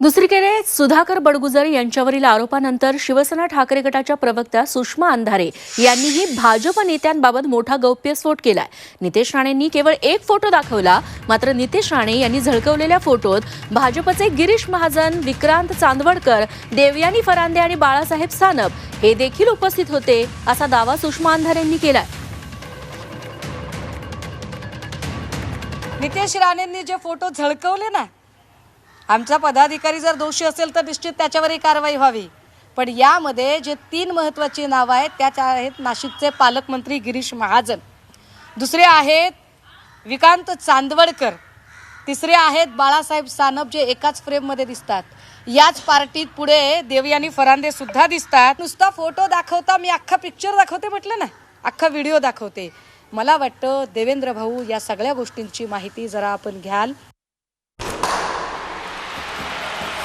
दुसरीकडे सुधाकर बडगुजर यांच्यावरील आरोपानंतर शिवसेना ठाकरे गटाच्या प्रवक्त्या सुषमा अंधारे यांनीही भाजप नेत्यांबाबत मोठा गौप्यस्फोट केलाय. नितेश राणेंनी केवळ एक फोटो दाखवला मात्र नितेश राणे यांनी झळकवलेल्या फोटोत भाजपचे गिरीश महाजन विक्रांत चांदवडकर देवयानी फरांदे आणि बाळासाहेब सानप हे देखील उपस्थित होते असा दावा सुषमा अंधारेंनी केलाय. नितेश राणेंनी जे फोटो झळकवले ना आमचा पदाधिकारी जर दोषी असेल तर निश्चित त्याच्यावरही कारवाई व्हावी. पण यामध्ये जे तीन महत्त्वाची नावं आहेत त्यात आहेत नाशिकचे पालकमंत्री गिरीश महाजन. दुसरे आहेत विकांत चांदवडकर. तिसरे आहेत बाळासाहेब सानप जे एकाच फ्रेममध्ये दिसतात. याच पार्टीत पुढे देवयानी फरांदे सुद्धा दिसतात. नुसता फोटो दाखवता मी अख्खा पिक्चर दाखवते म्हटलं ना? अख्खा व्हिडिओ दाखवते. मला वाटतं देवेंद्र भाऊ या सगळ्या गोष्टींची माहिती जरा आपण घ्याल.